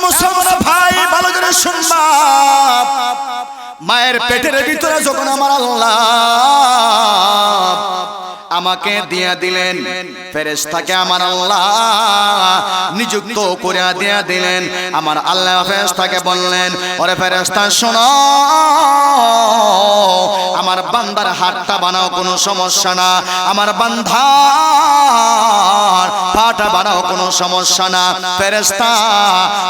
মুসলমান ভাই ভালো করে শুনবা মায়ের পেটের ভিতরে যখন আমার আল্লাহ আমাকে দিয়ে দিলেন। ফেরেশতাকে আমার আল্লাহ নিযুক্ত করে দিয়ে দিলেন। আমার আল্লাহ ফেরেশতাকে বললেন ওরে ফেরেশতা শোনো। আমার বান্দার হাতটা বানাও কোনো সমস্যা না। আমার বান্ধার পাটা বানাও কোনো সমস্যা না। ফেরেস্তা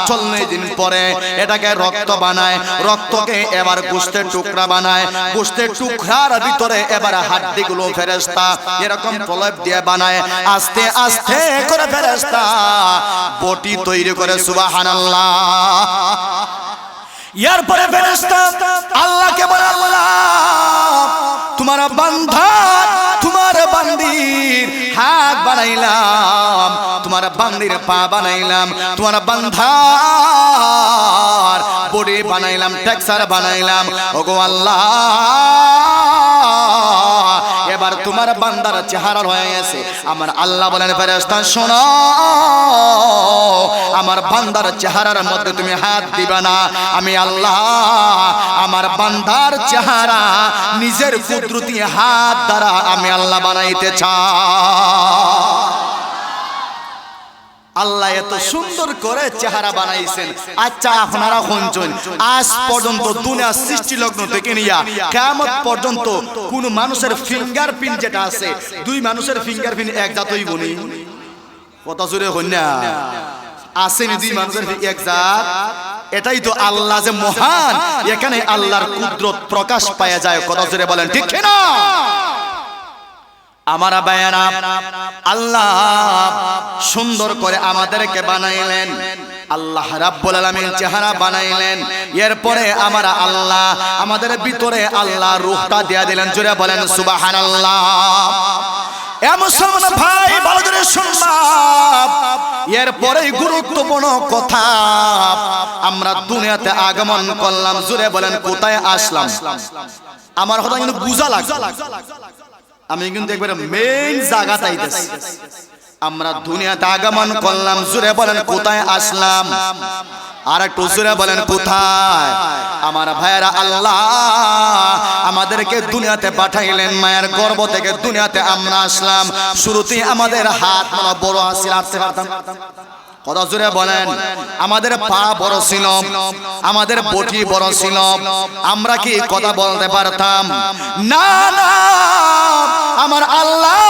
চল্লিশ দিন পরে এটাকে রক্ত বানায়। রক্তকে এবার গুস্তের টুকরা বানায়। গুস্তের টুকরার ভিতরে এবার হাড্ডিগুলো ফেরেশতা এরকম প্রলেপ দিয়ে বানায়, আস্তে আস্তে করে ফেরেশতা বটি তৈরি করে, সুবহানাল্লাহ। এরপরে ফেরেশতা আল্লাহকে বলে তোমার বান্ধা তোমার বান্দির হাত বানাইলাম তোমার বান্দির পা বানাইলাম, তোমার বান্ধার বডি বানাইলাম, টেক্সার বানাইলাম। ওগো আল্লাহ এবার তোমার বান্দার চেহারা হয়ে গেছে। আমার আল্লাহ বলেন, ফেরেশতা, শোনো। আমার বান্দার চেহারার মধ্যে তুমি হাত দিবা না। আমি আল্লাহ, আমার বান্দার চেহারা নিজের কুদরতি হাত দ্বারা আমি আল্লাহ বানাইতে চাই। আল্লাহ এত সুন্দর করে চেহারা বানাইছেন। আচ্ছা আপনারা শুনছেন আজ পর্যন্ত দুনিয়া সৃষ্টি লগ্ন থেকে নিয়া কেমন পর্যন্ত কোন মানুষের ফিঙ্গার প্রিন্ট যেটা আছে দুই মানুষের ফিঙ্গার প্রিন্ট এক জাতই বনি। কত জোরে হন্যা আসেনি দুই মানুষের এক জাত? এটাই তো আল্লাহ যে মহান। এখানে আল্লাহর কুদরত প্রকাশ পাওয়া যায়। কত জোরে বলেন ঠিক না আমার বায়ানা আল্লাহ সুন্দর করে আমাদেরকে বানাইলেন। আল্লাহ রাব্বুল আলামিন চেহারা বানাইলেন। এরপরে আমার আল্লাহ, আমাদের ভিতরে আল্লাহ রূহটা দিয়া দিলেন। জোরে বলেন, সুবহানাল্লাহ। এ মুসলমান ভাই, ভালো করে শুনবা এরপরে গুরুত্বপূর্ণ কথা, আমরা দুনিয়াতে আগমন করলাম। জোরে বলেন, কোথায় আসলাম? আমার কথা কিন্তু বুঝা লাগছে আমি কিন্তু একবারে মেইন জায়গাতে আইতেছি। আমরা দুনিয়াতে আগমন করলাম জুড়ে বলেন কোথায় আসলাম? আর একটু জুড়ে বলেন কোথায়? আমার ভাইয়েরা আল্লাহ আমাদেরকে দুনিয়াতে পাঠাইলেন মায়ের গর্ভ থেকে দুনিয়াতে আমরা আসলাম। শুরুতে আমাদের হাত মনে বড় আসছিল আসতে পারতাম। কত জোরে বলেন? আমাদের পা বড় ছিল আমাদের বটি বড় ছিল আমরা কি কথা বলতে পারতাম? না না। আমার আল্লাহ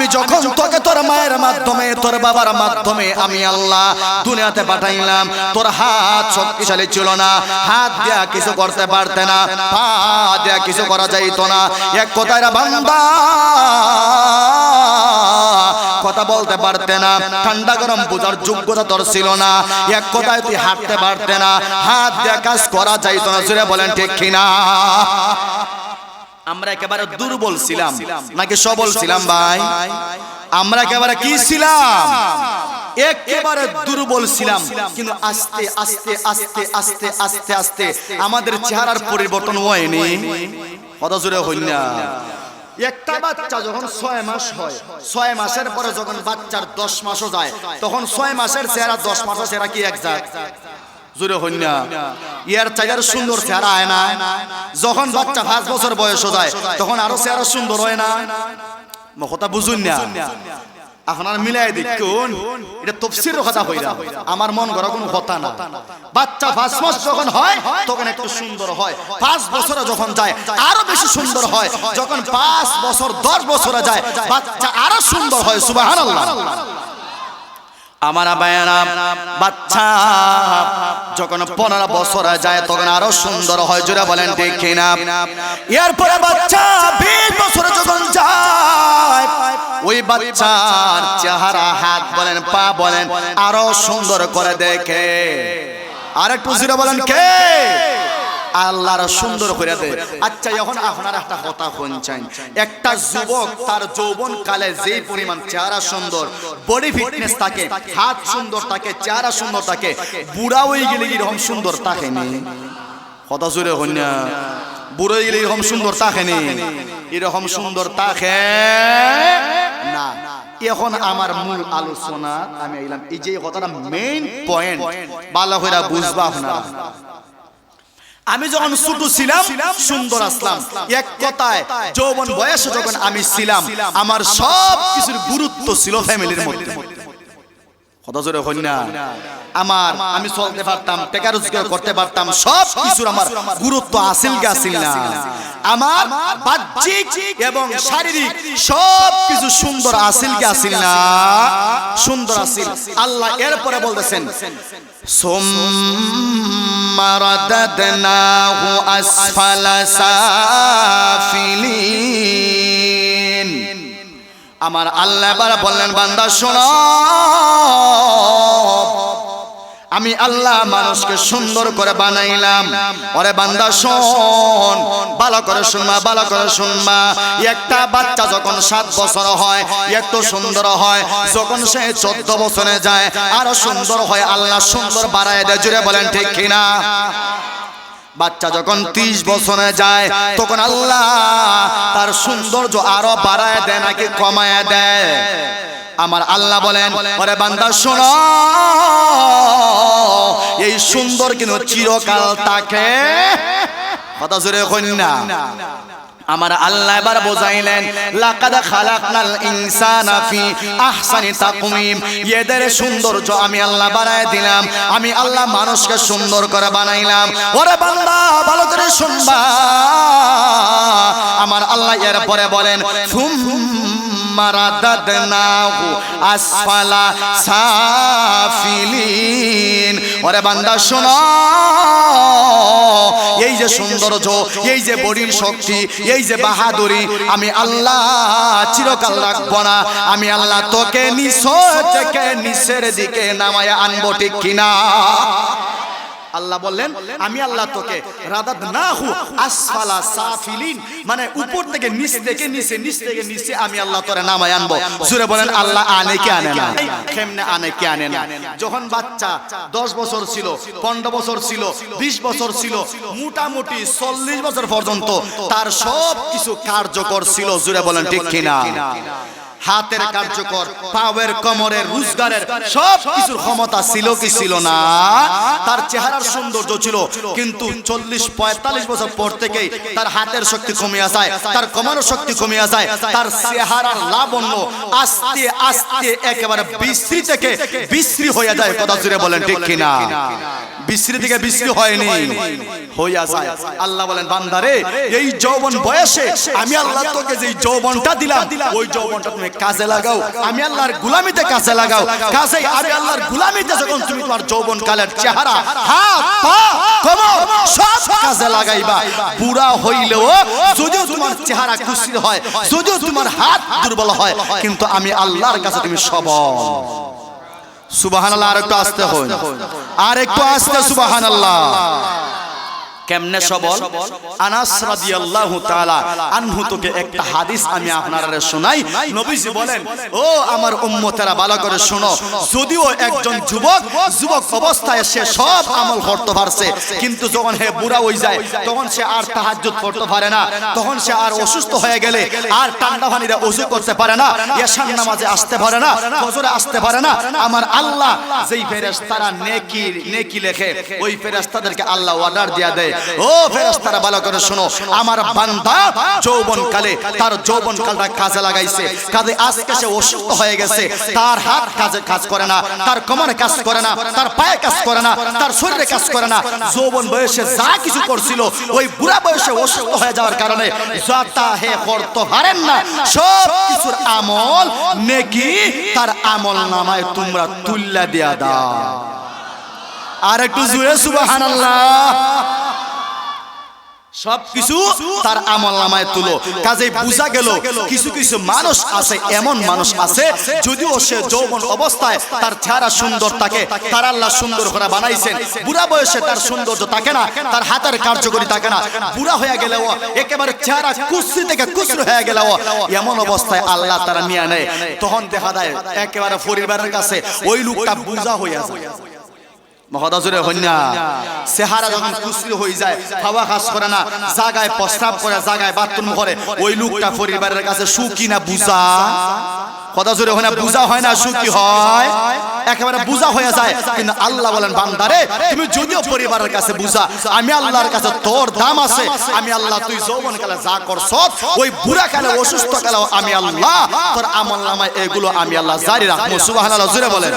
আমি যখন তোকে তোর মায়ের মাধ্যমে, তোর বাবার মাধ্যমে আমি আল্লাহ দুনিয়াতে পাঠাইলাম, তোর হাত শক্তিশালী ছিল না। হাত দেয়া কিছু করতে পারতে না, পা দেয়া কিছু করা যাইতো না। এক কথায় বান্দা, কথা বলতে পারতে না, ঠান্ডা গরম বোঝার যোগ্যতা তোর ছিল না। এক কথায় তুই হাঁটতে পারতে না, হাত দিয়ে কাজ করা যাইতো না জুড়ে বলেন ঠিক কিনা? আমরা একেবারে দুর্বল ছিলাম। নাকি সবল ছিলাম ভাই? আমরা একেবারে কি ছিলাম? একেবারে দুর্বল ছিলাম। কিন্তু আস্তে আস্তে আস্তে আস্তে আস্তে আস্তে আমাদের চেহারার পরিবর্তন হয়নি। কত জোরে হইন না। একটা বাচ্চা যখন ছয় মাস হয় ছয় মাসের পরে যখন বাচ্চার দশ মাসও যায় তখন ছয় মাসের চেহারা দশ মাসের চেহারা কি এক জাত জুড়ে হইনা ইয়ার সুন্দর চেহারা হয় না। যখন বাচ্চা পাঁচ বছর বয়স যায়, তখন আরও চেহারা সুন্দর হয় না। কথা বুঝুন না। আপনার মিলাই কথা আমার মন গড়া কোনো কথা না। বাচ্চা পাঁচ যখন হয়, তখন একটু সুন্দর হয়। পাঁচ বছরে যখন যায়, আরও বেশি সুন্দর হয়। যখন পাঁচ বছর, দশ বছরে যায়, বাচ্চা আরও সুন্দর হয়, সুবহানাল্লাহ। আমার বায়ানা বাচ্চা, যখন পনেরো বছর যায়, তখন আরও সুন্দর হয়, জোরে বলেন ঠিক কিনা? এরপরে বাচ্চা বিশ বছরে যখন যায়, ওই বাচ্চার চেহারা, হাত বলেন, পা বলেন, আরও সুন্দর করে দেখে। আর একটু জোরে বলেন কে? আল্লাহর সুন্দর করে দেয়। আচ্ছা এখন আপনার একটা কথা শুনছেন। একটা যুবক তার যৌবন কালে যে পরিমাণ চেহারা সুন্দর বডি ফিটনেস থাকে হাত সুন্দর থাকে চেহারা সুন্দর থাকে বুড়া হয়ে গেলে এরকম সুন্দর থাকে নি? কথা জোরে হন না। বুড়ো গেলে এরকম সুন্দর থাকে নি? এরকম সুন্দর থাকে? না? এখন আমার মূল আলোচনা আমি এলাম এই যে কথাটা মেইন পয়েন্ট ভালো করে বুঝবা আপনারা। আমি যখন ছোট ছিলাম সুন্দর আসলাম। এক কথায় যৌবন বয়সে যখন আমি ছিলাম আমার সব কিছুর গুরুত্ব ছিল ফ্যামিলির মধ্যে। কথা জোরে হই না আমার আমি চলতে পারতাম টাকা রোজগার করতে পারতাম সব কিছুর আমার গুরুত্ব আসিল গে আসিল না। আমার বাহ্যিক এবং শারীরিক সব কিছু সুন্দর আসিল গে আসিল না। সুন্দর আসিল আল্লাহ এরপরে বলতেছেন সুম্মা রাদাদনাহু আসফালা সাফিলিন। আমার আল্লাহ এবার বললেন বান্দা শোনো। আমি আল্লাহ মানুষকে সুন্দর করে বানাইলাম। ওরে বান্দা, শোন। ভালো করে শুনবা ভালো করে শুনবা একটা বাচ্চা যখন সাত বছর হয়, একটু সুন্দর হয়, যখন সে চোদ্দ বছরে যায়, আরও সুন্দর হয়, আল্লাহ সুন্দর বাড়ায় দেয়। জুড়ে বলেন ঠিক কিনা? বাচ্চা যখন ত্রিশ বছরে যায় তখন আল্লাহ তার সৌন্দর্য আরও বাড়ায় দেয় নাকি কমায় দেয়। আমার আল্লাহ বলেন ওরে বান্দা শোনো এই সুন্দর কিন্তু চিরকাল তাকে কথা জোরে কন্যা আমার আল্লাহ এবার বোঝাইলেন, লাকাদ খালাকনাল ইনসানা ফি আহসানি তাকওয়িম। এদের সৌন্দর্য আমি আল্লাহ বানায় দিলাম, আমি আল্লাহ মানুষকে সুন্দর করে বানাইলাম। ওরে বান্দা, ভালো করে শুনবা। আমার আল্লাহ এর পরে বলেন, সুম্মা রাদাদনাহু আসফালা সাফিলিন। ওরে বান্দা, শোনো। এই যে সৌন্দর্য, এই যে বডির শক্তি, এই যে বাহাদুরি, আমি আল্লাহ চিরকাল রাখব না। আমি আল্লাহ তোকে নিচ থেকে নিচের দিকে নামায় আনব ঠিক কিনা? আল্লাহ বললেন, আমি আল্লাহ তোকে রাদাদ নাহু আসফালা সাফিলিন মানে উপর থেকে নিচ থেকে নিচে, নিচ থেকে নিচে আমি আল্লাহ তোরে নামায় আনব। জুড়ে বলেন, আল্লাহ আনে কে আনে না? কেমনে আনে কে আনে না? যখন বাচ্চা দশ বছর ছিল, পনেরো বছর ছিল, বিশ বছর ছিল, মোটামুটি চল্লিশ বছর পর্যন্ত তার সব কিছু কার্যকর ছিল। জুড়ে বলেন, ঠিক কিনা? হাতের কার্যকর পাওয়ের কমরের রোজগারের সব কিছুর ক্ষমতা ছিল কি ছিল না? তার চেহারার সৌন্দর্য ছিল কিন্তু চল্লিশ পঁয়তাল্লিশ বছর পর থেকেই তার হাতের শক্তি কমিয়া যায় তার কমানোর শক্তি কমিয়া যায় তার চেহারার লাবণ্য আস্তে আস্তে একেবারে বিশ্রী থেকে বিশ্রী হয়ে যায় কথা জুড়ে বলেন ঠিক কিনা? বিশ্রী থেকে বিশ্রী হয়নি। হইয়া যায়। আল্লাহ বলেন বান্দারে এই যৌবন বয়সে আমি আল্লাহ তোকে যে যৌবনটা দিলাম ওই যৌবনটা তুমি কাজে লাগাও। আমি আল্লাহর গুলামিতে কাজে লাগাও। কাজে আমি আল্লাহর গুলামিতে যখন তুমি তোমার যৌবন কালের চেহারা হাত পা কোমর সব কাজে লাগাইবা। বুড়া হইলেও যদিও তোমার চেহারা কুশির হয় যদিও তোমার হাত দুর্বল হয় কিন্তু আমি আল্লাহর কাছে তুমি সবল। সুবাহান আর একটু আসতে হয় আর একটু আসতে সুবাহান আল্লাহ কেমনে সবল? আনাস রাদিয়াল্লাহু তাআলা আনহু তোকে একটা হাদিস আমি আপনারা শোনাই। নবীজি বলেন ও আমার উম্মতেরা ভালো করে শোনো। যদিও একজন যুবক যুবক অবস্থায় সে সব আমল করতে পারছে। কিন্তু যখন হে বুড়া হয়ে যায় তখন সে আর তাহাজ্জুদ করতে পারে না। তখন সে আর অসুস্থ হয়ে গেলে আর ঠান্ডা পানিতে ওযু করতে পারে না। ইয়াশান নামাজে আসতে পারে না। ফজরে আসতে পারে না। আমার আল্লাহ যেই ফেরেশতারা নেকি নেকি লেখে ওই ফেরেশতাদেরকে আল্লাহ অর্ডার দিয়া দেয় ও ফেরেশতারা, ভালো করে শোনো। আমার বান্দা যৌবন কালে তার যৌবন কালটা কাজে লাগাইছে। কাজে আজকে সে অসুস্থ হয়ে গেছে। তার হাত কাজে কাজ করে না, তার কোমরে কাজ করে না, তার পায়ে কাজ করে না, তার শরীরে কাজ করে না। যৌবন বয়সে যা কিছু করছিল, ওই বুড়া বয়সে অসুস্থ হয়ে যাওয়ার কারণে যাতা হে করতে পারেন না। সব কিছুর আমল নেকি, তার আমল নামায় তোমরা তুল্লা দিয়া দাও। আর একটু জুড়ে সুবহানাল্লাহ। সব কিছু তার আমল নামায় তুলো। কাজে বোঝা গেল কিছু কিছু মানুষ আছে এমন মানুষ আছে যদিও সে যৌবন অবস্থায় তার চেহারা সুন্দর থাকে তার আল্লাহ সুন্দর করে বানাইছেন। বুড়া বয়সে তার সৌন্দর্য থাকে না তার হাতের কার্যকরী থাকে না। বুড়া হয়ে গেলেও একেবারে চেহারা কুশ্রি থেকে কুশ্রি হয়ে গেলেও এমন অবস্থায় আল্লাহ তারা নিয়ে নেয়। তখন দেখা যায় একেবারে পরিবারের কাছে ওই লোকটা বুঝা হইয়া যায় হন্যা চেহারা যখন যায় খাওয়া কাজ করে না প্রস্তাব করে করে, ওই লোকটা পরিবারের কাছে না হয় না হয়? একেবারে হয়ে যায়। কিন্তু আল্লাহ বলেন বান্দারে তুমি যদিও পরিবারের কাছে বুঝা আমি আল্লাহর কাছে তোর দাম আছে, আমি আল্লাহ তুই যৌবন কালে যা করছ, ওই বুড়া কালে, অসুস্থ কালে আমি আল্লাহ, তোর আমল নামায় এগুলো আমি আল্লাহ জারি রাখব। সুবহানাল্লাহ, জোরে বলেন।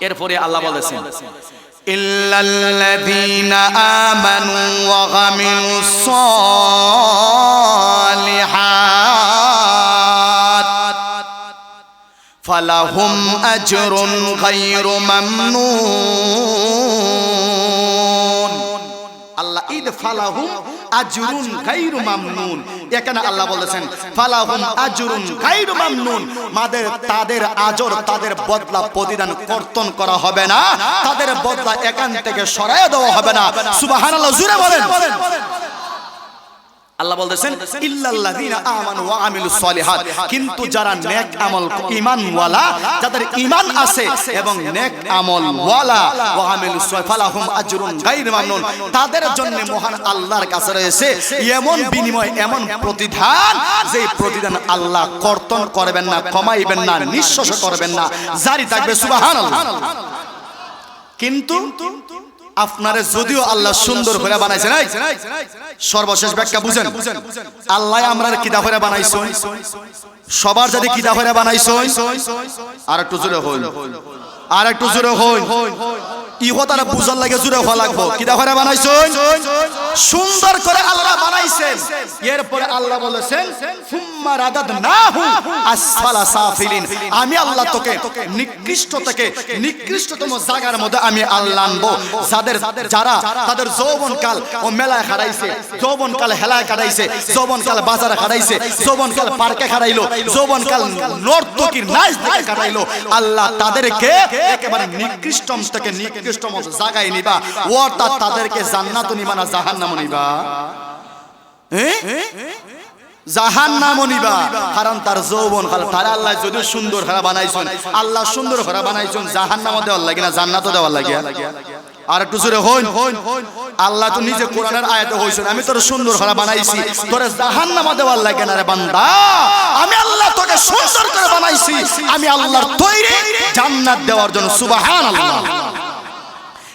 এরপরে আল্লাহ বলেছেন ইল্লাল্লাযীনা আমানু ওয়া গামিলুস সালিহাত ফালাহুম আজরুন গায়রু মামনুন আল্লাহ ঈদ ফালাহুম আজরুন গাইরু মামনুন। এখানে আল্লাহ বলেছেন ফালাহুম আজরুন গাইরু মামনুন। মাদের, তাদের আজর, তাদের বদলা প্রতিদান কর্তন করা হবে না। তাদের বদলা এখান থেকে সরায় দেওয়া হবে না। সুবহানাল্লাহ জুড়ে বলেন। আল্লাহ বলতেছেন ইল্লাল্লাযিনা আমানু ওয়া আমিলুস সলিহাত। কিন্তু যারা নেক আমল ঈমানওয়ালা যাদের ঈমান আছে এবং নেক আমল ওয়ালা ওয়া আমিলুস সলিহাত ফালাহুম আজরুন গায়রু মামনুন। তাদের জন্য মহান আল্লাহর কাছে রয়েছে এমন বিনিময় এমন প্রতিদান যে প্রতিদান আল্লাহ কর্তন করবেন না কমাইবেন না নিঃশ্বাস করবেন না জারি থাকবে সুবহানাল্লাহ। কিন্তু আপনারে যদিও আল্লাহ সুন্দর করে বানাইছে, নাই? সর্বশেষ ব্যাখ্যা বুঝেন। আল্লাহ আমরা কিতা করে বানাইছো? সবার যদি কিতা করে বানাইছো? আর একটু জোরে হইল। আর একটু জোরে হইল। আমি আল্লাহ তোকে নিকৃষ্ট থেকে নিকৃষ্টতম জায়গার মধ্যে আমি যাদের যারা তাদের যৌবনকাল ও মেলায় হারাইছে যৌবনকাল হেলায় কাটাইছে, যৌবনকাল বাজারে কাটাইছে যৌবনকাল পার্কে কাটাইলো যৌবনকাল নর্তকীর নাচ দেখে কাটাইলো। আল্লাহ তাদেরকে একেবারে নিকৃষ্টম থেকে নিকৃষ্টম জায়গায় নিবা অর্থাৎ তাদেরকে জান্নাত নিবা না জাহান্নাম নিবা? জাহান নাম নিবা? কারণ তার যৌবন কাল আল্লাহ যদি সুন্দর বানাইছেন, আল্লাহ সুন্দর বানাইছেন জাহান দেওয়ার লাগে না দেওয়ার লাগে আর একটু জোরে হইন। আল্লাহ তো নিজে কোরআনের আয়াতে হইছেন, আমি তোর সুন্দর খেলা বানাইছি, তোরে জাহান নামা দেওয়ার লাগে না রে বান্দা। আমি আল্লাহ তোকে সুন্দর করে বানাইছি, আমি আল্লাহর তৈরি জান্নাত দেওয়ার জন্য সুবাহান আল্লাহ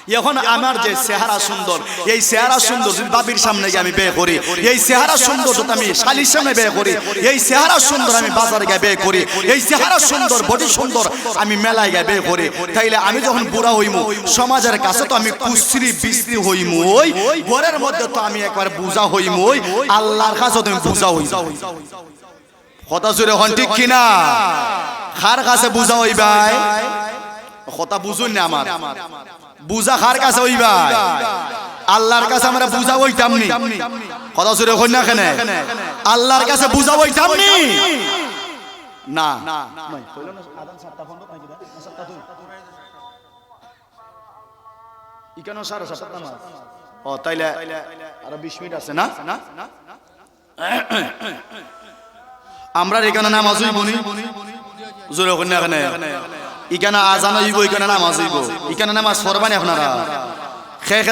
এখন আমার যে চেহারা সুন্দর এই চেহারা সুন্দর যদি বাবির সামনে গিয়ে আমি ব্যয় করি এই চেহারা সুন্দর যদি আমি শালির সামনে ব্যয় করি এই চেহারা সুন্দর আমি বাজারে গিয়ে ব্যয় করি এই চেহারা সুন্দর বডি সুন্দর আমি মেলায় গিয়ে ব্যয় করি তাইলে আমি যখন বুড়া হইমু সমাজের কাছে তো আমি কুশ্রী বিশ্রী হইমু ওই ঘরের মধ্যে তো আমি একবার বুঝা হইমু ওই আল্লাহর কাছে তুমি বুঝা হই কথা জুড়ে হন ঠিক কিনা খার কাছে বুঝা হই ভাই কথা বুঝুন না আমার বুঝা খার কাছে ওই হইবা আল্লাহর কাছে আমরা বুঝা হইতাম নি। কথা সুরে হই না কেন? আল্লাহর কাছে বুঝা হইতাম নি? না। ইকানো সাড়ে সাতটা না ও তাইলে আরও বিশ মিনিট আছে না? আমরা এখানে নামাজ হইবনি জোরে হই না কেন? ইখানে আজান হইব নামাজ হইব। নামাজ আপনারা।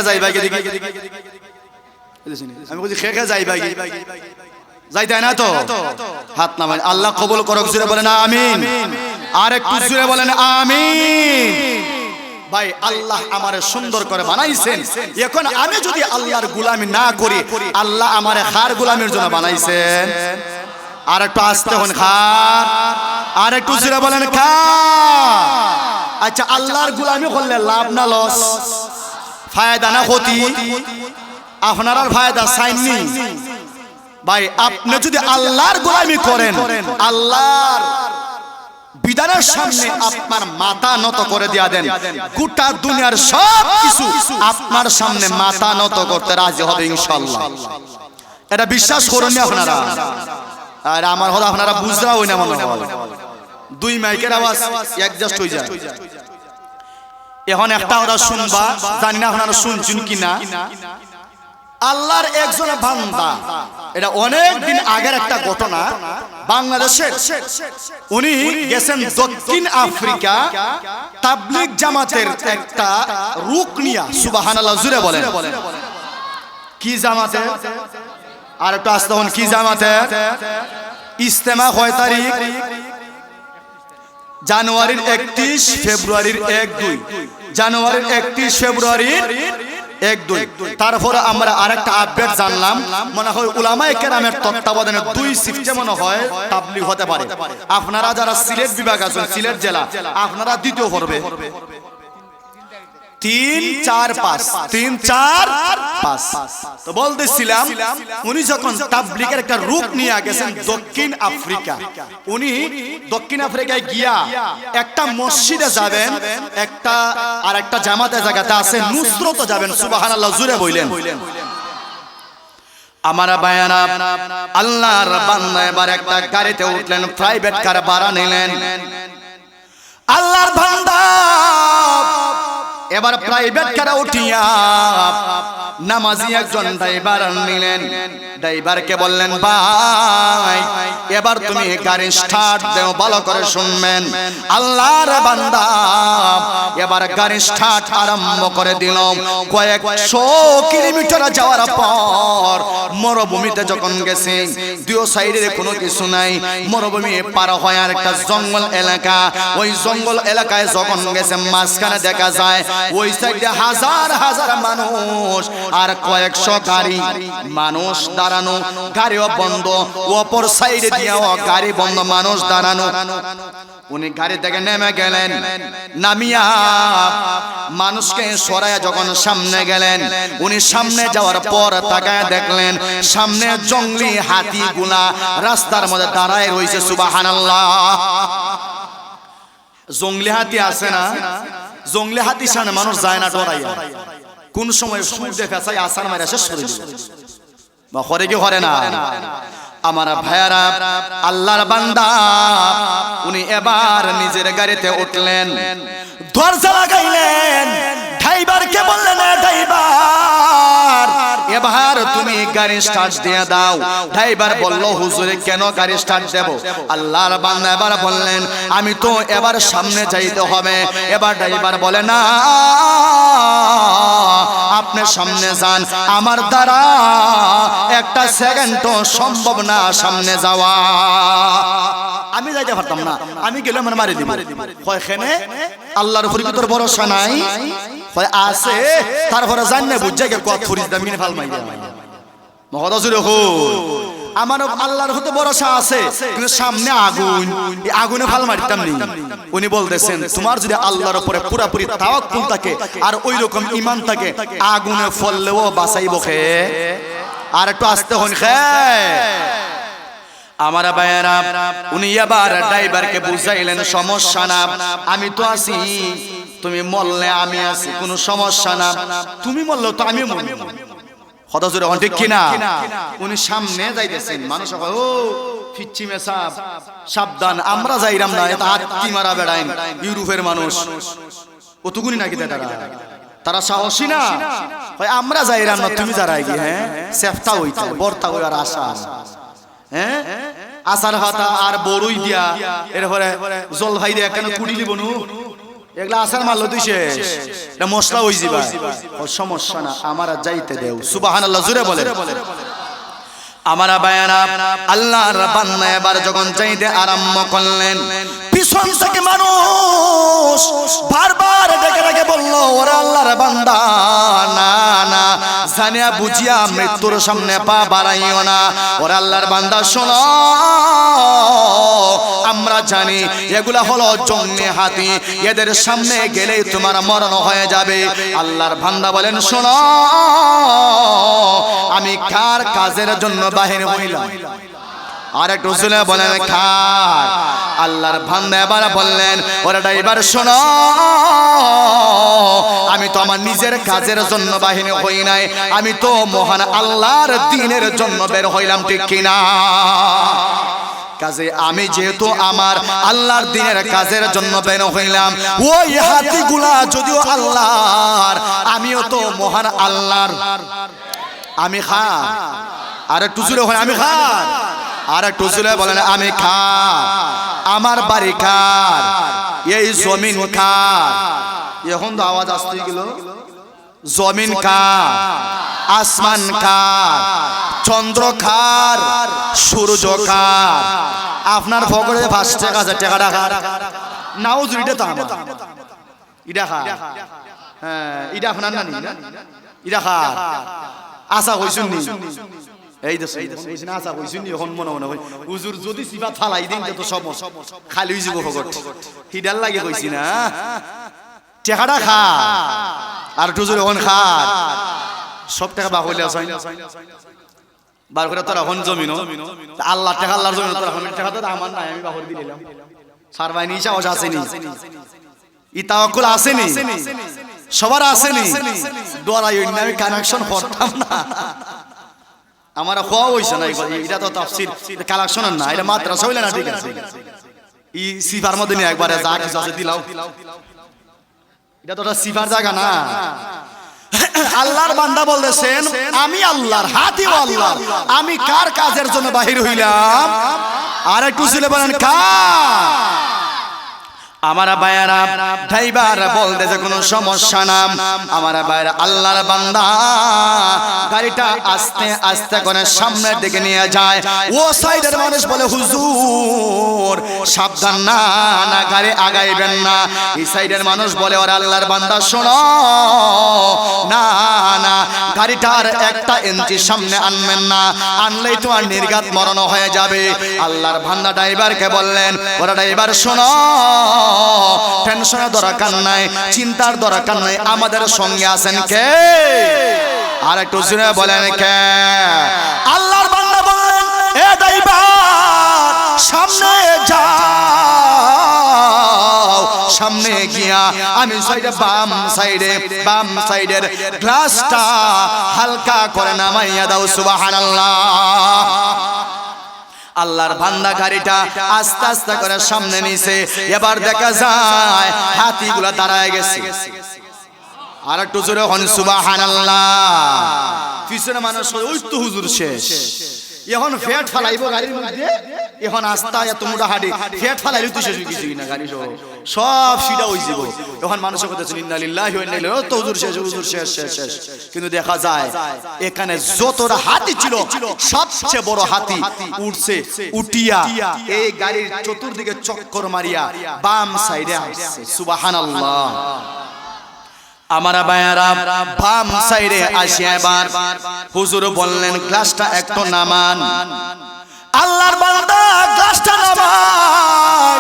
যাইবা আমি বলছি না তো? হাত আল্লাহ কবুল করক জুড়ে বলেন আমিন। আর একটু জুড়ে বলেন আমিন। ভাই, আল্লাহ আমারে সুন্দর করে বানাইছেন। এখন আমি যদি আল্লাহর গুলামি না করি, আল্লাহ আমারে খার গুলামির জন্য বানাইছেন। আর একটু আসতে হন খার আর একটু জুড়ে বলেন খা। আচ্ছা আল্লাহর গুলামি করলে লাভ না লস ফায়দা না ক্ষতি? আপনার আর ফায়দা চাইনি ভাই আপনি যদি আল্লাহর গোলামি করেন আল্লাহর বিধানের সামনে আপনার মাথা নত করে দিয়া দেন। গোটা দুনিয়ার সব কিছু আপনার সামনে মাথা নত করতে রাজি হবে ইনশাল্লাহ এটা বিশ্বাস করুন আপনারা। আর আমার হলো আপনারা বুঝরা হই না মনে দুই মাইকের আওয়াজ অ্যাডজাস্ট হয়ে যায়। এখন একটা ওরা শুনবা, জানি না আপনারা শুনছেন কিনা। আল্লাহর একজন বান্দা, এটা অনেক দিন আগের একটা ঘটনা, বাংলাদেশের। উনি গেছেন দক্ষিণ আফ্রিকা, তাবলিগ জামাতের একটা রুক নিয়া সুবহানাল্লাহ, জুড়ে বলেন। কি জামাতে আর একটু আসতে হন, কি জামাতে? ইস্তেমা কয় তারিখ? জানুয়ারির একত্রিশ, ফেব্রুয়ারির এক দুই জানুয়ারির একত্রিশ, ফেব্রুয়ারির এক দুই তারপরে আমরা আরেকটা আপডেট জানলাম। মনে হয় উলামায়ে কেরামের তত্ত্বাবধানে দুই শিফটে মনে হয় তাবলিগ হতে পারে। আপনারা যারা সিলেট বিভাগ আছেন, সিলেট জেলা, আপনারা দ্বিতীয় পর্বে। তিন চার পাঁচ। তিন চার পাঁচ। তো বলতেছিলাম উনি যখন তাবলিগের একটা রূপ নিয়ে গেছেন দক্ষিণ আফ্রিকা উনি দক্ষিণ আফ্রিকায় গিয়া একটা মসজিদে যাবেন একটা আর একটা জামাতে জায়গাতে আছে নুসরত যাবেন সুবাহান আল্লাহ জুড়ে বইলেন। আমার বায়ানা আল্লাহর বান্দা এবার একটা গাড়িতে উঠলেন প্রাইভেট কার ভাড়া নিলেন। আল্লাহর বান্দা এবার প্রাইভেট কারা উঠিয়া নামাজি একজন ড্রাইভার নিলেন ড্রাইভারকে বললেন ভাই এবার তুমি গাড়ি স্টার্ট দেও ভালো করে শুনবেন। আল্লাহর বান্দা এবার গাড়ি স্টার্ট আরম্ভ করে দিল কয়েকশো কিলোমিটার যাওয়ার পর মরুভূমিতে যখন গেছে দুই সাইডে কোনো কিছু নাই। মরুভূমি পার হয় আর একটা জঙ্গল এলাকা। ওই জঙ্গল এলাকায় যখন গেছে মাঝখানে দেখা যায় ওই সাইডে হাজার হাজার মানুষ আর কয়েকশো গাড়ি। মানুষ দাঁড়ানো গাড়িও বন্ধ অপর সাইডে দিয়েও গাড়ি বন্ধ, মানুষ দাঁড়ানো। উনি গাড়ি থেকে নেমে গেলেন, নামিয়া মানুষকে সরাইয়া যখন সামনে গেলেন, উনি সামনে যাওয়ার পর তাকায় দেখলেন, সামনে জঙ্গলি হাতিগুলা রাস্তার মধ্যে দাঁড়ায় রয়েছে, সুবাহানাল্লাহ। জঙ্গলি হাতি আছে না? জঙ্গলি হাতি সামনে মানুষ যায় না ডরাইয়া। কোন সময় সূর্য ফেসাই আসার মারা শেষ করে দিল বা হরে কি হরে না? আমার ভাইয়ারা আল্লাহর বান্দা উনি এবার নিজের গাড়িতে উঠলেন। দরজা লাগাইলেন। ড্রাইভারকে বললেন ড্রাইভার এবার তুমি গাড়ি স্টার্ট দিয়ে দাও। ড্রাইভার বলল, হুজুরে, কেন গাড়ি স্টার্ট দেব? আল্লাহর বান্দা এবার বললেন, আমি তো এবার সামনে যাইতে হবে। এবার ড্রাইভার বলে, না, আপনি সামনে যান। আমার দ্বারা একটা সেকেন্ড সম্ভব না সামনে যাওয়া। আমি যাইতে পারতাম না। আমি গেলে আমার মারি দিব। কয়খানে? আল্লাহর উপর কি তোর ভরসা নাই? কয়, আছে। তারপরে জানলে বুঝছে গে কত ফুরিস দাম কিনে ফাল মাইয়া মহদাজুরে হো। আমার আল্লাহর হতে ভরসা আছে, কিন্তু সামনে আগুন। এই আগুনে ফাল মারতাম নি। উনি বলতেছেন, তোমার যদি আল্লাহর উপরে পুরাপুরি তাওয়াক্কুল থাকে আর ওই রকম ঈমান থাকে, আগুনে ফললেও বাঁচাইব খে। আর একটু আসতে হন খে। আমার ভাইয়েরা, উনি এবার ড্রাইভারকে বুঝাইলেন, সমস্যা না, আমি তো আছি। তুমি মরলে আমি আছি, কোনো সমস্যা না। তুমি মরলে তো আমি মরব। হন, ঠিক কিনা? উনি সামনে যাইতেছেন, মানুষ ও, ফিচ্ছি মেসাব, সাবধান, আমরা যাইরাম না এটা হাত্তি মারা বেড়াইন, ইউরোপের মানুষ। কতগুনি নাকি তারা? তারা সাহসী না? আমরা যাইরাম না, তুমি যারা কি হ্যাঁ? সেফটা হইতে, বর্তা হই আর আশা। হ্যাঁ? আসার হাতা আর বড়ই দিয়া। এরপরে জল ভাই দিয়া কেন কুড়িলি বনু এগুলা আসার মারলো তুই শেষ। এটা মশলা হই যাবা সমস্যা না, আমার যাইতে দেও। সুবাহান আল্লাহ জুড়ে বলে আমার বায়ানা আল্লাহর বান্না এবার যখন চাইতে আরম্ভ করলেন, পিছন থেকে মানুষ বারবার ডেকে ডেকে বলল, ওরা আল্লাহর বান্দা না না। জানিয়া বুঝিয়া মৃত্যুর সামনে পা বাড়াইও না। ওরা আল্লাহর বান্দা, শোনো। আমরা জানি এগুলা হলো জন্মে হাতি। এদের সামনে গেলে তোমার মরণ হয়ে যাবে। আল্লাহর ভান্দা বলেন, শোনো। আমি কার কাজের জন্য বাহির হইলাম? আর শুনে বলেন খার। আল্লাহর ভান্দা এবার বললেন ওরা ড্রাইভার শোনো। আমি তো আমার নিজের কাজের জন্য বাহিনী হই নাই। আমি তো মহান আল্লাহর দিনের জন্য বের হইলাম ঠিক কিনা? কাজে আমি যেহেতু আমার আল্লাহর দিনের কাজের জন্য বের হইলাম। ওই হাতিগুলা যদিও আল্লাহর আমিও তো মহান আল্লাহর। আমি খা আর একটু জুড়ে হয় আমি খার। আর একটু বলেন আমি খা আমার বাড়ি খার এই জমিন খার। এখন তো আওয়াজ আসতে গেল। জমিন কার আসমান কার চন্দ্র কার সূর্য কার আপনার ফকরে পাঁচ টাকা আছে টাকাটা কার নাও জুড়িটা তো আমার। ইটা খা হ্যাঁ ইটা আপনার না? ইটা খা আশা কইছুন নি। এই দেশ যদি সিবা ফালাই দিন, তো সব খালি হয়ে যাব হিডাল লাগে কইছি না। টেকাটা খা। আর টুজুর এখন খা। সব টাকা বাহুলে আছে। বার করে এখন জমিন আল্লাহ টাকা, আল্লাহর জমিন তো আমার নাই, আমি বাহুর দিলাম। সারবাই নিচা ওসা আসেনি। ইতা অকুল আসেনি। সবার আসেনি। দোয়ারাই আমি কানেকশন করতাম না। আমার হওয়া হইছে না এটা তো তাফসির। কালেকশন না, এটা মাদ্রাসা হইলে না, ঠিক আছে। ই সিফার মধ্যে নিয়ে একবারে যা কিছু আছে দিলাও। এটা তো সিফার জায়গা না। আল্লাহর বান্দা বলতেছেন, আমি আল্লাহর হাতি আল্লাহ। আমি কার কাজের জন্য বাহির হইলাম? আর একটু ছিল বলেন, কার? আমার ভাইয়ারা, ড্রাইভার বলতেছে কোনো সমস্যা নাম আমার ভাইয়ারা, আল্লাহর বান্দা গাড়িটা আস্তে আস্তে করে সামনের দিকে নিয়ে যায়। ও সাইডের মানুষ বলে, হুজুর, সাবধান না না, গাড়ি আগাইবেন না। এই সাইডের মানুষ বলে, ওর আল্লাহর বান্দা, শোনো। না না, গাড়িটার একটা ইঞ্চি সামনে আনবেন না। আনলেই তো আর নির্ঘাত মরণ হয়ে যাবে। আল্লাহর বান্দা ড্রাইভারকে বললেন, ওরা ড্রাইভার, শোনো। টেনশনের দরকার নাই, চিন্তার দরকার নাই, আমাদের সঙ্গে আছেন কে? আর একটু শুনে বলেন কে? আল্লাহর বান্দা বলেন, এ ড্রাইভার সামনে যাও, সামনে গিয়া আমি সাইডে, বাম সাইডে, বাম সাইডের গ্লাসটা হালকা করে নামাইয়া দাও, সুবহানাল্লাহ। আল্লাহর ভান্ডা গাড়িটা আস্তে আস্তে করে সামনে নিছে। এবার দেখা যায় হাতিগুলা দাঁড়ায় গেছে। আর একটু জোরে হন সুবাহ পিছনে মানুষ ওই তো হুজুর শেষ। এখন ফ্যাট ফালাইবো গাড়ির মধ্যে। এখন আস্তা এত মোটা হাডি ফ্যাট ফালাইলে তো শেষ গেছে না গাড়ি সহ সব সিটা হয়ে যাব। এখন মানুষের কথা শুনি ইন্না লিল্লাহি তো হুজুর শেষ হুজুর শেষ শেষ শেষ। কিন্তু দেখা যায়, এখানে যতটা হাতি ছিল, সবচেয়ে বড় হাতি উঠছে উটিয়া এই গাড়ির চতুর্দিকে চক্কর মারিয়া বাম সাইডে আসছে। সুবহানাল্লাহ। আমার বায়ারা বাম সাইডে আসি এবার। হুজুর বললেন, গ্লাসটা একটু নামান। আল্লাহর বান্দা, গ্লাসটা নামান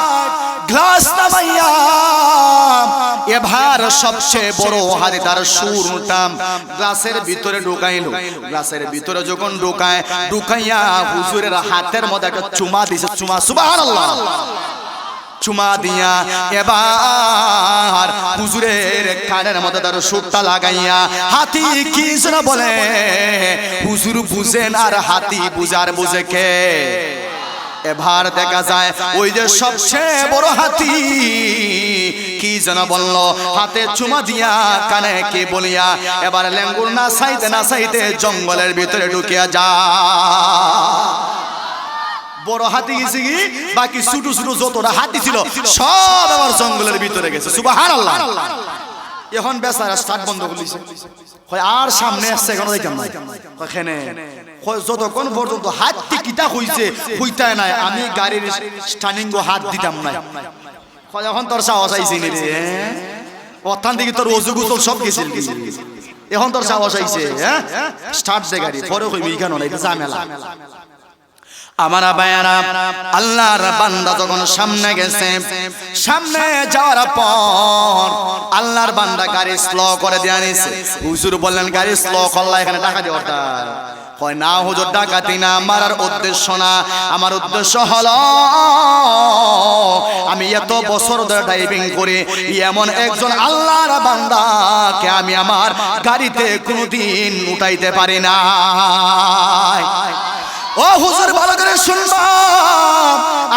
গ্লাস নামাইয়া এবার সবচেয়ে বড় হাতে তার সুরটাম গ্লাসের ভিতরে ঢুকাইল গ্লাসের ভিতরে যখন ঢুকায়, ঢুকাইয়া হুজুরের হাতের মধ্যে একটা চুমা দিছে। চুমা, সুবহানাল্লাহ। চুমা দিয়া এবার হুজুরের কানের মধ্যে তার সুরটা লাগাইয়া হাতি কি বলে? হুজুর বুঝেন আর হাতি বুঝার বুঝে কে? এবার দেখা যায় ওই যে সবচেয়ে বড় হাতি কি যেন বলল? হাতে চুমা দিয়া কানে কি বলিয়া এবার লেঙ্গুর না সাইতে না সাইতে জঙ্গলের ভিতরে ঢুকিয়া যা। বড় হাতি গেছে কি? বাকি ছোট ছোট যতটা হাতি ছিল সব আমার জঙ্গলের ভিতরে গেছে। সুবহানাল্লাহ। এখন বেচারা স্টার্ট বন্ধ করেছে কয় আর সামনে আসছে এখন দেখাম না এখানে যতক্ষণ পর্যন্ত হাত কিটা হইছে হইতায় নাই। আমি গাড়ির স্টার্নিং হাত দিতাম কয় এখন তোর সাহস আইছে নি রে? অথান দিকে তোর অজু সব গেছিল এখন তোর সাহস আইছে হ্যাঁ? স্টার্ট দে গাড়ি পরে কইবি কেন না এটা ঝামেলা। আমার বায়ারা আল্লাহর বান্দা যখন সামনে গেছে, সামনে যাওয়ার পর আল্লাহর বান্দা গাড়ি স্লো করে দিয়ে আনিছে। হুজুর বললেন, গাড়ি স্লো করলা, এখানে টাকা ওটা কয়, না হুজুর, ডাকাতি না আমার আর উদ্দেশ্য না। আমার উদ্দেশ্য হলো, আমি এত বছর ধরে ড্রাইভিং করে, এমন একজন আল্লাহর বান্দাকে আমি আমার গাড়িতে কোনোদিন উঠাইতে পারি না ও হুজুর, ভালো করে শুনবা।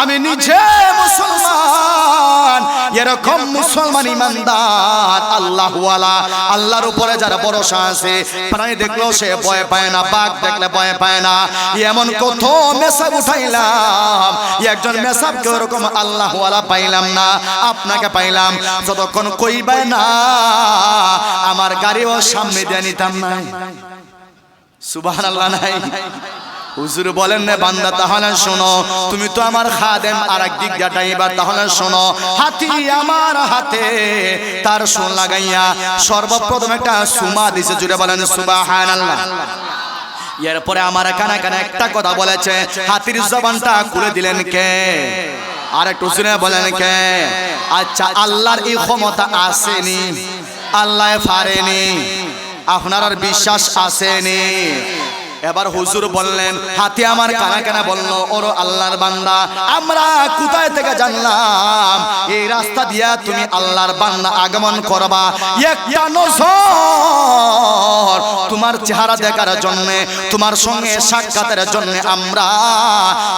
আমি নিজে মুসলমান, এরকম মুসলমান ইমানদার, আল্লাহওয়ালা, আল্লাহর উপরে যারা ভরসা আছে প্রাণী দেখলেও সে ভয় পায় না, বাঘ দেখলে ভয় পায় না। এমন কত মেসাব উঠাইলাম, একজন মেসাবকে ওরকম আল্লাহওয়ালা পাইলাম না, আপনাকে পাইলাম। যতক্ষণ কইবে না, আমার গাড়িও সামনে দিয়ে নিতাম না সুবাহ আল্লাহ নাই। হুজুর বলেন না বান্দা, তাহলে শোনো, তুমি তো আমার খাদেম আর এক দিক গাটাইবার তাহলে শোনো, হাতি আমার হাতে তার শোন লাগাইয়া সর্বপ্রথম একটা সুমা দিছে জুড়ে বলেন সুবহানাল্লাহ। এরপরে আমার কানে কানে একটা কথা বলেছে, হাতির জবানটা খুলে দিলেন কে? আর একটু শুনে বলেন কে? আচ্ছা আল্লাহর এই ক্ষমতা আসেনি, আল্লাহ পারেনি আপনার বিশ্বাস আসেনি। এবার হুজুর বললেন হাতে আমার কানা কানা বলল ওর আল্লাহর বান্দা আমরা কোথায় থেকে জানলাম এই রাস্তা দিয়া তুমি আল্লাহর বান্দা আগমন করবা? একটা নজর তোমার চেহারা দেখার জন্য তোমার সঙ্গে সাক্ষাতের জন্য আমরা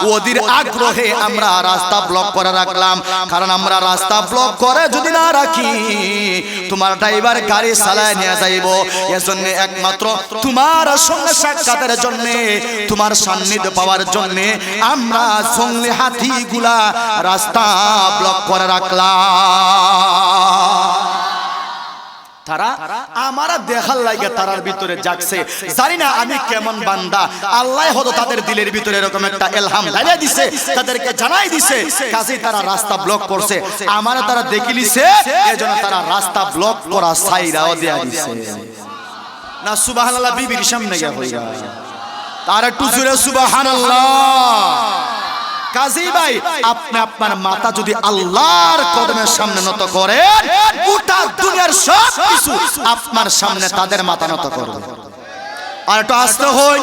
ওদের আগ্রহে আমরা রাস্তা ব্লক করে রাখলাম। কারণ আমরা রাস্তা ব্লক করে যদি না রাখি তোমার ড্রাইভার গাড়ি চালায় নিয়ে যাইব। এজন্য একমাত্র তোমার সঙ্গে সাক্ষাতের জন্য, তোমার সান্নিধ্য পাওয়ার জন্য আমরা জঙ্গলি হাতিগুলা রাস্তা ব্লক করে রাখলাম। তারা আমারা দেখার লাগে তারার ভিতরে জানি না আমি কেমন বান্দা। আল্লাহ তাদের দিলের ভিতরে এরকম একটা এলহাম লাগিয়ে দিছে, তাদেরকে জানাই দিছে কাজেই তারা রাস্তা ব্লক করছে। আমারা তারা দেখিলিছে এজন্য তারা রাস্তা ব্লক করা সাইরাও দেয়া দিছে। না বিবির সামনে তার একটু জুড়ে সুবহানাল্লাহ। কাজী ভাই আপনি আপনার মাথা যদি আল্লাহর কদমের সামনে নত করেন গোটা দুনিয়ার সব কিছু আপনার সামনে তাদের মাথা নত করবে। আর একটু আসতে হই।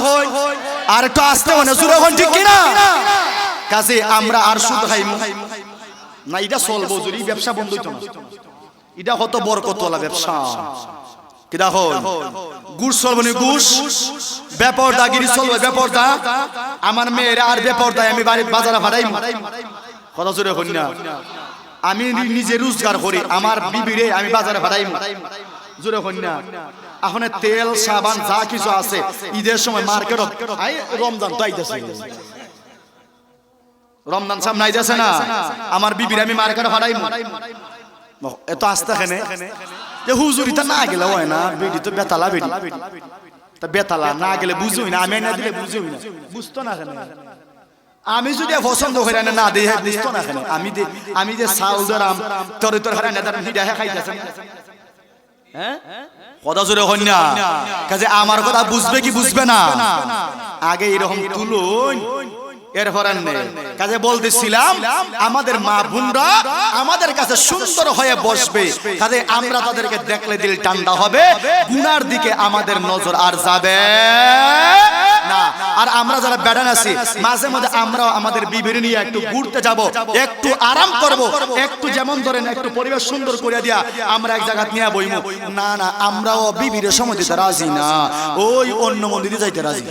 আর একটু আসতে হয় না জুড়ে হন ঠিক কিনা? কাজে আমরা আর সুদ খাইমু। না এটা চলবো যদি ব্যবসা বন্ধ হইতো না। এটা হতো বরকতওয়ালা ব্যবসা। কি দেখো গুড় চলবো নি গুড় বেপরদা গিরি বেপরদা আমার মেয়ের আর বেপরদায় আমি বাড়ি বাজারে ভাড়াই কথা জোরে না আমি নিজে রোজগার করি আমার বিবিরে আমি বাজারে ভাড়াই জোরে না এখন তেল সাবান যা কিছু আছে ঈদের সময় মার্কেট রমজান তো আইতেছে। রমজান সামনে আইতেছে না? আমার বিবির আমি মার্কেট ভাড়াই এত আস্তে এখানে যে হুজুরিটা না গেলে হয় না বেডি তো বেতালা বেডি তা বেতালা না গেলে বুঝুই না আমি না দিলে বুঝুই না বুঝতো না এখানে আমি যদি পছন্দ করে না না দিই বুঝতো না এখানে আমি যে আমি যে চাউল ধরাম তরে তোর হারা নেতার হিডা হে খাইতেছে হ্যাঁ কথা জোরে হন না কাজে আমার কথা বুঝবে কি বুঝবে না আগে এরকম তুলুন এরপর আর নেই কাজে বলতেছিলাম আমাদের মা বোনরা আমাদের কাছে সুন্দর হয়ে বসবে। কাজে আমরা তাদেরকে দেখলে দিল ঠান্ডা হবে। গুনার দিকে আমাদের নজর আর যাবে। না আর আমরা যারা বেড়ান আছি মাঝে মাঝে আমরাও আমাদের বিবির নিয়ে একটু ঘুরতে যাব একটু আরাম করব একটু যেমন ধরেন একটু পরিবেশ সুন্দর করে দিয়া আমরা এক জায়গা নিয়ে বইমু। না না আমরাও বিবির সময় দিতে রাজি না। ওই অন্য মন্দিরে যাইতে রাজি।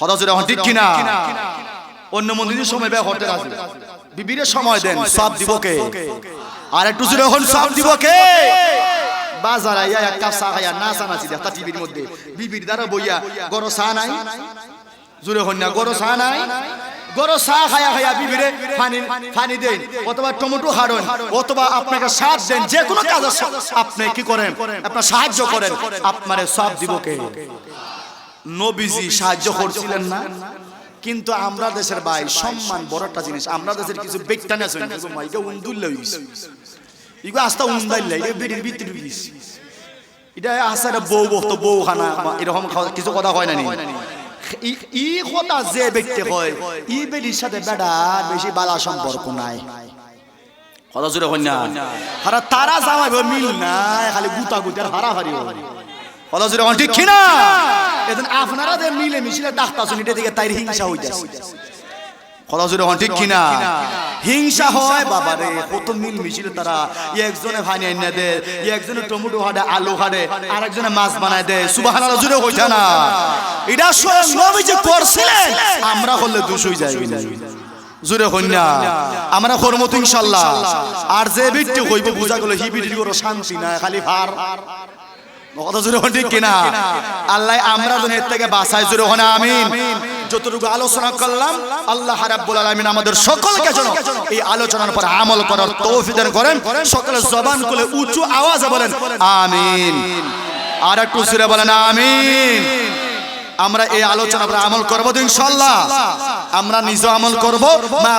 হতাশরা এখন ঠিক কিনা? অন্য মন্দিরের সময় ব্যয় হতে রাজি। বিবিরে সময় দেন সব দিব কে আর একটু জোরে হন সব দিব কে বাজার আইয়া এক কাপ চা খাইয়া নাচা নাচি দেখা টিভির মধ্যে। বিবির দ্বারা বইয়া গরো চা নাই। জোরে হন না গরো চা নাই। গরো চা খাইয়া খাইয়া বিবিরে পানি পানি দেন অথবা টমেটো হারন অথবা আপনাকে সাথ দেন যে কোনো কাজ আপনি কি করেন? আপনার সাহায্য করেন। আপনারে সব দিব কে নবীজি সাহায্য করছিলেন না। কিন্তু আমরা দেশের ভাই সম্মান বড় একটা জিনিস আমরা দেশের কিছু বেগটানে আছে কিছু মাইকে উন্দুল লইছে ইগো আস্তা উন্দাইল লাগে বেরির ভিতরে দিস এটা আছে একটা বউ বক্ত বউ খানা এরকম কিছু কথা হয় না নি? ই- কথা যে ব্যক্তি হয় ই বেরির সাথে বেড়া বেশি বালা সম্পর্ক নাই। কথা জুড়ে হই না। হারা তারা জামাই মিল নাই খালি গুতা গুতার হারাহারি হয় কথা জুড়ে ঠিক কিনা? এখন আপনারা যে মিলে মিশিলে ডাক্তার এটা দিকে তাই হিংসা হইতাছে কথা জুড়ে ঠিক কিনা? হিংসা হয় বাবা কত মিল মিশিলে তারা একজনে ভানি দে একজনে টমেটো হাডে আলু হাডে আর একজনে মাছ বানায় দে সুবহানাল্লাহ জুড়ে হইতা না? এটা স্বয়ং নবী যে করছিলেন আমরা হলে দোষ হই যায়। জুরে হইনা আমরা ইনশাল্লাহ। আর যে বিট্টু কইব বুঝা গেল হি শান্তি না খালি ভার। আমরা যতটুকু আলোচনা করলাম, আল্লাহ আমাদের আলোচনার আমল করার খুলে উঁচু আওয়াজে বলেন, আমিন। আর বলেন আমরা এই আলোচনা আমল করব তো ইনশাল্লাহ আমরা নিজে আমল করব, মা